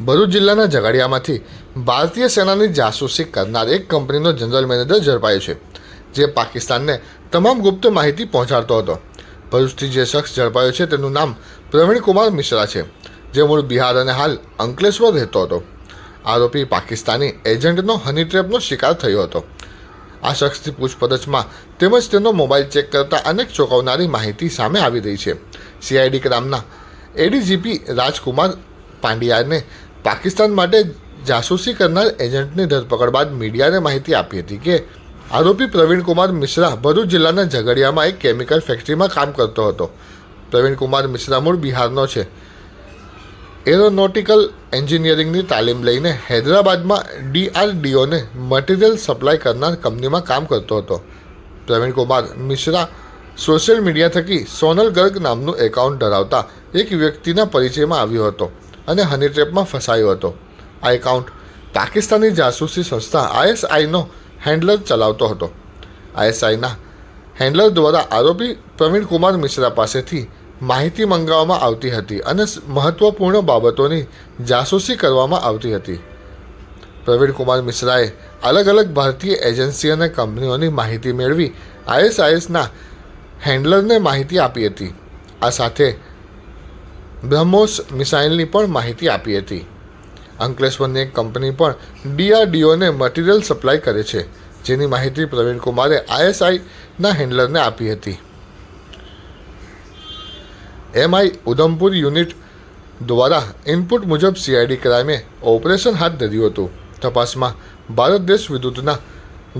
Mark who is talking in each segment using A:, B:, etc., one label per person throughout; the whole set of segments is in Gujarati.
A: ભરૂચ જિલ્લાના ઝઘડિયામાંથી ભારતીય સેનાની જાસૂસી કરનાર એક કંપનીનો જનરલ મેનેજર ઝડપાયો છે, જે પાકિસ્તાનને તમામ ગુપ્ત માહિતી પહોંચાડતો હતો. ભરૂચથી જે શખ્સ ઝડપાયો છે તેનું નામ પ્રવીણ કુમાર મિશ્રા છે, જે મૂળ બિહાર અને હાલ અંકલેશ્વર રહેતો હતો. આરોપી પાકિસ્તાની એજન્ટનો હની ટ્રેપનો શિકાર થયો હતો. આ શખ્સથી પૂછપરછમાં તેમજ તેનો મોબાઈલ ચેક કરતા અનેક ચોંકાવનારી માહિતી સામે આવી રહી છે. સીઆઈડી ક્રામના એડીજીપી રાજકુમાર પાંડ્યાને પાકિસ્તાન માટે જાસૂસી કરનાર એજન્ટની ધરપકડ બાદ મીડિયાને માહિતી આપી હતી કે આરોપી પ્રવીણકુમાર મિશ્રા ભરૂચ જિલ્લાના ઝઘડિયામાં એક કેમિકલ ફેક્ટરીમાં કામ કરતો હતો. પ્રવીણ કુમાર મિશ્રા મૂળ બિહારનો છે. એરોનોટિકલ એન્જિનિયરિંગની તાલીમ લઈને હૈદરાબાદમાં ડીઆરડીઓને મટીરિયલ સપ્લાય કરનાર કંપનીમાં કામ કરતો હતો. પ્રવીણ કુમાર મિશ્રા સોશિયલ મીડિયા થકી સોનલ ગર્ગ નામનું એકાઉન્ટ ધરાવતા એક વ્યક્તિના પરિચયમાં આવ્યો હતો. અને હની ટ્રેપમાં ફસાયો હતો. આ એકાઉન્ટ પાકિસ્તાની જાસૂસી સંસ્થા આઈએસઆઈનો હેન્ડલર ચલાવતો હતો. આઈએસઆઈના હેન્ડલર દ્વારા આરોપી પ્રવીણ કુમાર મિશ્રા પાસેથી માહિતી મંગાવવામાં આવતી હતી અને મહત્વપૂર્ણ બાબતોની જાસૂસી કરવામાં આવતી હતી. પ્રવીણ કુમાર મિશ્રાએ અલગ અલગ ભારતીય એજન્સી અને કંપનીઓની માહિતી મેળવી આઈએસઆઈએસના હેન્ડલરને માહિતી આપી હતી. આ સાથે બ્રહ્મોસ મિસાઇલની પણ માહિતી આપી હતી. અંકલેશ્વરની એક કંપની પણ ડીઆરડીઓને મટીરિયલ સપ્લાય કરે છે, જેની માહિતી પ્રવીણ કુમારે આઈએસઆઈના હેન્ડલરને આપી હતી. એમઆઈ ઉધમપુર યુનિટ દ્વારા ઇનપુટ મુજબ સીઆઈડી ક્રાઇમે ઓપરેશન હાથ ધર્યું હતું. તપાસમાં ભારત દેશ વિરુદ્ધના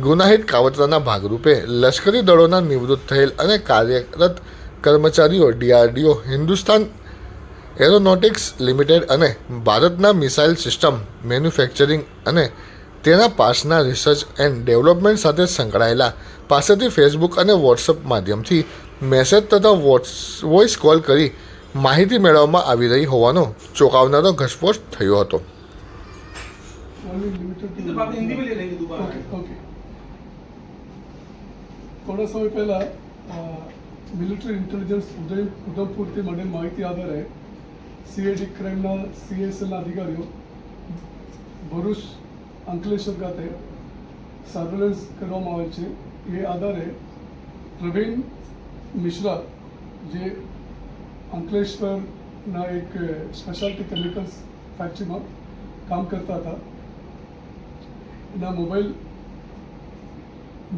A: ગુનાહિત કાવતરાના ભાગરૂપે લશ્કરી દળોના નિવૃત્ત થયેલ અને કાર્યરત કર્મચારીઓ ડીઆરડીઓ હિન્દુસ્તાન એરોનોટિક્સ લિમિટેડ અને ભારતના મિસાઇલ સિસ્ટમ, મેન્યુફેક્ચરિંગ અને તેના પાસના રિસર્ચ એન્ડ ડેવલપમેન્ટ સાથે સંકળાયેલા. પાસેથી ફેસબુક અને વોટ્સઅપ માધ્યમથી મેસેજ તથા વોટ્સ, વોઇસ કોલ કરી માહિતી મેળવવામાં આવી રહી હોવાનો ચોંકાવનારો ઘસફોસ થયો હતો.
B: થોડા સમય પહેલા મિલિટરી ઇન્ટેલિજન્સ ઉદયપુરથી મને માહિતી આધારે સીઆઈડી ક્રાઇમના સીએસએલના અધિકારીઓ ભરૂચ અંકલેશ્વર ખાતે સર્વેલન્સ કરવામાં આવે છે. એ આધારે પ્રવીણ મિશ્રા, જે અંકલેશ્વરના એક સ્પેશિયાલિટી કેમિકલ્સ ફેક્ટરીમાં કામ કરતા હતા, એના મોબાઈલ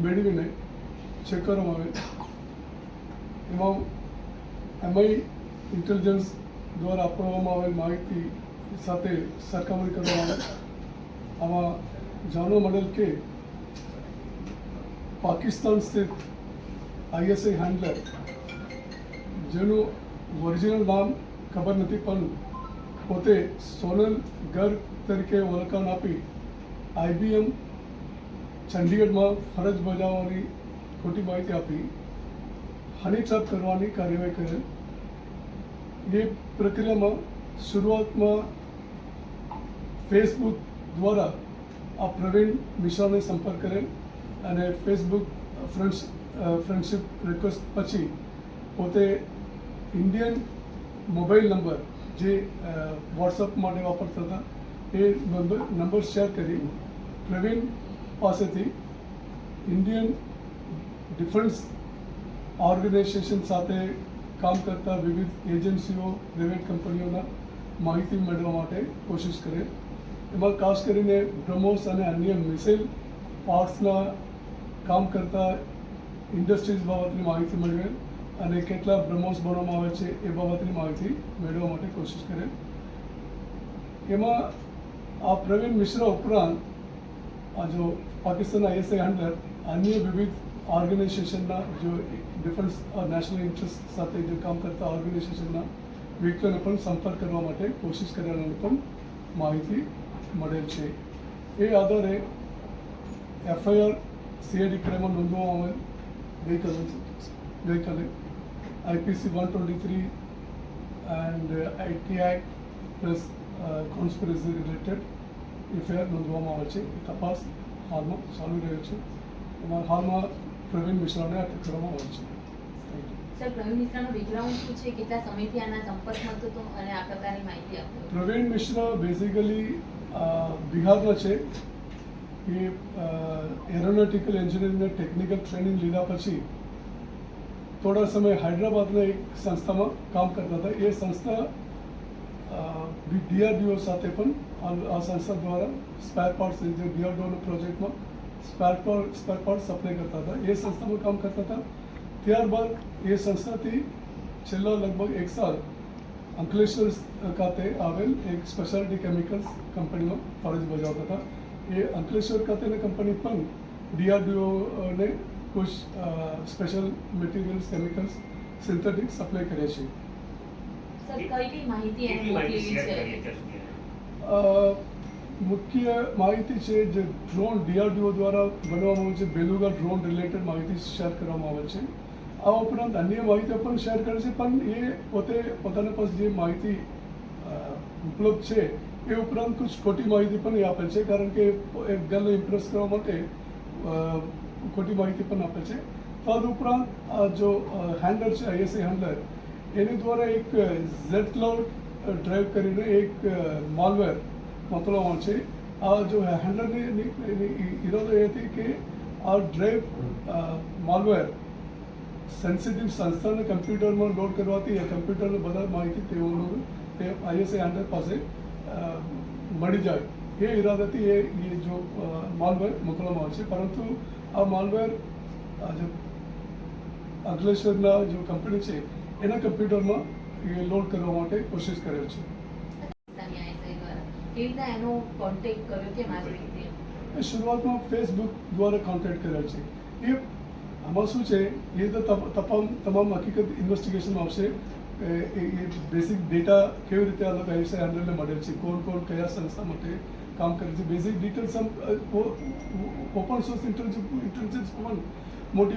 B: મેળવીને ચેક કરવામાં આવે એમાં એમઆઈ ઇન્ટેલિજન્સ દ્વારા આપવામાં આવેલ માહિતી સાથે સરખામણી કરવામાં આવે આમાં જાણવા મળેલ કે પાકિસ્તાન સ્થિત આઈએસઆઈ હેન્ડલર જેનું ઓરિજિનલ નામ ખબર નથી, પણ પોતે સોનલ ગર્ગ તરીકે ઓળખાણ આપી આઈબીએમ ચંડીગઢમાં ફરજ બજાવવાની ખોટી માહિતી આપી હની કરવાની કાર્યવાહી કરેલ એ પ્રક્રિયામાં શરૂઆતમાં ફેસબુક દ્વારા આ પ્રવીણ મિશ્રાને સંપર્ક કરેલ અને ફેસબુક ફ્રેન્ડ્સ ફ્રેન્ડશીપ રિક્વેસ્ટ પછી પોતે ઇન્ડિયન મોબાઈલ નંબર જે વોટ્સઅપ માટે વાપરતા હતા, એ નંબર નંબર શેર કરી પ્રવીણ પાસેથી ઇન્ડિયન ડિફેન્સ ઓર્ગેનાઇઝેશન સાથે કામ કરતા વિવિધ એજન્સીઓ, પ્રાઇવેટ કંપનીઓના માહિતી મેળવવા માટે કોશિશ કરે. એમાં ખાસ કરીને બ્રહ્મોસ અને અન્ય મિસાઇલ પાર્ટ્સના કામ કરતા ઇન્ડસ્ટ્રીઝ બાબતની માહિતી મેળવે અને કેટલા બ્રહ્મોસ બનાવવામાં આવે છે એ બાબતની માહિતી મેળવવા માટે કોશિશ કરે. એમાં આ પ્રવીણ મિશ્રા ઉપરાંત આ જો પાકિસ્તાનના એસઆઈ હેન્ડલર અન્ય વિવિધ ઓર્ગેનાઇઝેશનના જો ડિફરન્સ નેશનલ ઇન્ટરેસ્ટ સાથે જે કામ કરતા ઓર્ગેનાઇઝેશનના વ્યક્તિઓને પણ સંપર્ક કરવા માટે કોશિશ કરવાની પણ માહિતી મળેલ છે. એ આધારે એફઆઈઆર, સીઆઈડી ક્રાઇમમાં નોંધવામાં આવેલ ગઈકાલે ગઈકાલે IPC one twenty three and IT act plus conspiracy related FIR નોંધવામાં આવે છે. તપાસ હાલમાં ચાલુ રહ્યો છે. એમાં હાલમાં પ્રવીણ મિશ્રાને અટક કરવામાં આવે છે.
C: સર પ્રવીણ મિશ્રાનો બેકગ્રાઉન્ડ શું છે? કેટલા સમયથી આના સંપર્કમાં હતો અને આ પ્રકારની માહિતી
B: પ્રવીણ મિશ્રા બેઝિકલી બિહારના છે. એ એરોનોટિકલ એન્જિનિયરિંગના ટેકનિકલ ટ્રેનિંગ લીધા પછી થોડા સમય હૈદરાબાદના એક સંસ્થામાં કામ કરતા હતા. એ સંસ્થા ડીઆરડીઓ સાથે પણ આ- આ સંસ્થા દ્વારા સ્પેર પાર્ટ્સ જે ડીઆરડીઓના પ્રોજેક્ટમાં સ્પેર પાર્ટ પાર્ટ સપ્લાય કરતા હતા. એ સંસ્થામાં કામ કરતા હતા. ત્યારબાદ એ સંસ્થાથી છેલ્લા લગભગ એક સાલ અંકલેશ્વર ખાતે આવેલ એક સ્પેશિયાલિટી કેમિકલ્સ કંપનીમાં ફરજ બજાવતા હતા. એ અંકલેશ્વર ખાતેની કંપની પણ ડીઆરડીઓને કુછ special materials chemicals synthetic supply કરે છે.
C: સર કઈ કઈ માહિતી
D: માહિતી
B: મુખ્ય માહિતી છે જે ડ્રોન ડીઆરડીઓ દ્વારા બનાવવામાં આવે છે, બેલુગા ડ્રોન રિલેટેડ માહિતી શેર કરવામાં આવે છે. આ ઉપરાંત અન્ય માહિતીઓ પણ શેર કરે છે, પણ એ પોતે પોતાના પાસે જે માહિતી ઉપલબ્ધ છે, એ ઉપરાંત કુછ ખોટી માહિતી પણ એ આપે છે, કારણ કે એક ગર્લને ઇમ્પ્રેસ કરવા માટે ખોટી માહિતી પણ આપે છે. તદ ઉપરાંત આ જો હેન્ડલર છે આઈએસઆઈ હેન્ડલર એની દ્વારા એક ઝેડ ક્લાઉડ ડ્રાઈવ કરીને એક માલવેર એની- એની ઈરાદો એ હતી કે આ ડ્રાઈવ માલવેર સેન્સિટિવ સંસ્થાને કમ્પ્યુટરમાં લોડ કરવાથી એ કમ્પ્યુટરની બધા માહિતી તેઓનું તે આઈએસઆઈ હેન્ડલર પાસે મળી જાય એ ઈરાદાથી એ જો માલવેર મોકલવામાં આવે છે પરંતુ આ માલવેર જે અંકલેશ્વરના જો કંપની છે એના કમ્પ્યુટરમાં એ લોડ કરવા માટે કોશિશ કરેલ છે
C: કર્યો
B: શરૂઆતમાં ફેસબુક દ્વારા કોન્ટેક્ટ કર્યો છે. એ આમાં શું છે? એ તો તમામ તમામ હકીકત ઇન્વેસ્ટિગેશનમાં આવશે. એ બેઝિક ડેટા કેવી રીતે અલગ આઈએસઆઈ હેન્ડલને મળેલ છે? કોણ કોણ, કયા સંસ્થા માટે કામ કરે છે? Basic details open source intelligence પણ મોટી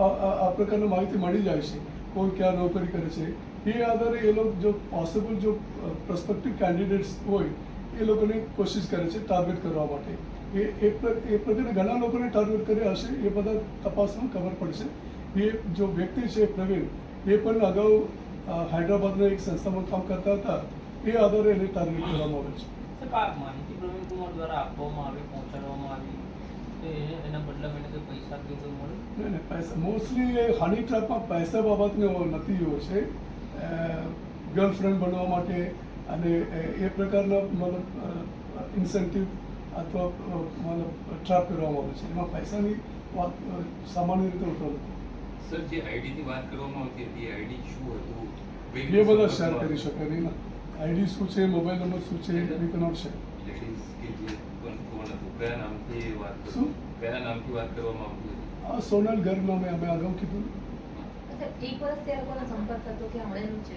B: આ- આ આ પ્રકારની માહિતી મળી જાય છે. કોણ ક્યાં નોકરી કરે છે? એ આધારે એ લોકો જો પોસિબલ જો પ્રસ્પેક્ટિવ કેન્ડિડેટ્સ હોય એ લોકોની કોશિશ કરે છે ટાર્ગેટ કરવા માટે. એ એ પ્ર- પ્રકારે ઘણા લોકોને ટાર્ગેટ કર્યા હશે એ બધા તપાસમાં ખબર પડશે. એ જો વ્યક્તિ છે પ્રવીણ એ પણ અગાઉ હૈદરાબાદના એક સંસ્થામાં કામ કરતા હતા. એ આધારે એને ટાર્ગેટ કરવામાં આવે છે.
E: માહિતી પ્રવીણ કુમાર દ્વારા આપવામાં આવી પહોંચાડવામાં આવી.
B: મોસ્ટલી હની ટ્રેપમાં પૈસા બાબતનો નથી એવો છે. ગર્લફ્રેન્ડ બનવા માટે અને એ- પ્રકારના મતલબ ઇન્સેન્ટિવ અથવા મતલબ ટ્રાપ કરવામાં આવે છે. એમાં પૈસાની વાત સામાન્ય રીતે ઉતરો નથી.
F: સર જે આઈડીની વાત કરવામાં આવતી હતી આઈડી શું હતું?
B: એ બધા શેર કરી શકે નહીં ને આઈડી શું છે મોબાઈલ નંબર શું છે વી કેનોટ શેર
F: લેડીઝ કે જે પણ કોણ હતું? કયા નામથી એ વાત
B: શું?
F: કયા નામથી વાત કરવામાં આવતી હતી?
B: આ સોનલ ગર્ગ મેં અમે અગાઉ કીધું
C: એક વર્ષથી આ લોકોનો સંપર્ક હતો કે છે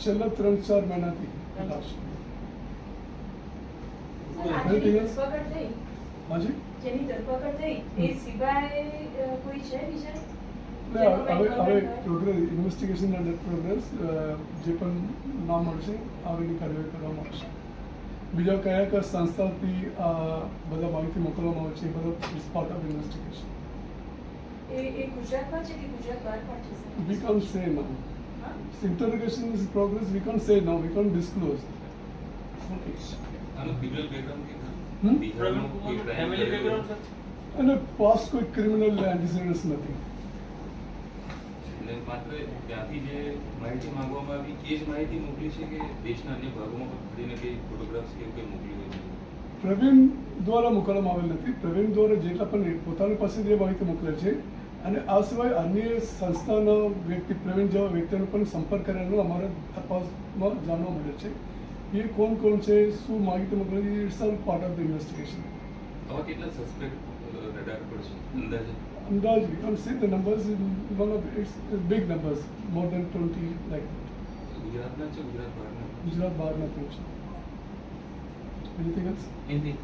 B: છેલ્લા ત્રણ ચાર મહિનાથી ઇન્વેસ્ટિગેશન જે પણ નામ મળશે આગળની કાર્યવાહી કરવામાં આવશે. બીજા કયા કયા સંસ્થાથી આ બધા માહિતી મોકલવામાં આવે છે એ બધા પાર્ટ ઓફ ઇન્વેસ્ટિગેશન
G: એ એ ગુજરાતમાં છે કે ગુજરાત બહાર પણ છે?
B: નાઉ
G: હા?
B: Interrogation is progress we can't say now we can't disclose okay
F: આનું ક્રિમિનલ બેકગ્રાઉન્ડ કે
B: હમ?
F: કોઈ
E: કુમાર
F: crime
E: ફેમિલી
F: કરેલો?
E: બેકગ્રાઉન્ડ સર
B: અને પાસ્ટ કોઈ ક્રિમિનલ એન્ટિસિડન્ટ્સ નથી
F: એટલે માત્ર ત્યાંથી જે માહિતી માંગવામાં આવી એ જ માહિતી મોકલી છે કે દેશના અન્ય ભાગોમાં પણ કંઈ ફોટોગ્રાફ્સ કે એવું મોકલી હોય છે?
B: પ્રવીણ દ્વારા મોકલવામાં આવેલ નથી. પ્રવીણ દ્વારા જેટલા પણ પોતાની પાસે જે માહિતી મોકલે છે અને આ સિવાય અન્ય સંસ્થાના વ્યક્તિ પ્રવીણ જેવા વ્યક્તિનો પણ સંપર્ક કરેલો અમારા તપાસમાં જાણવા મળે છે. એ કોણ કોણ છે શું માહિતી મોકલી it's all part of the investigation
F: આવા કેટલા સસ્પેક્ટ રડાર પર છે? અંદાજે?
B: અંદાજ we can see the numbers one of its big numbers more than twenty like
F: ગુજરાતના છે ગુજરાત બહારના?
B: ગુજરાત બહારના પણ છે. Anything else
E: Hindi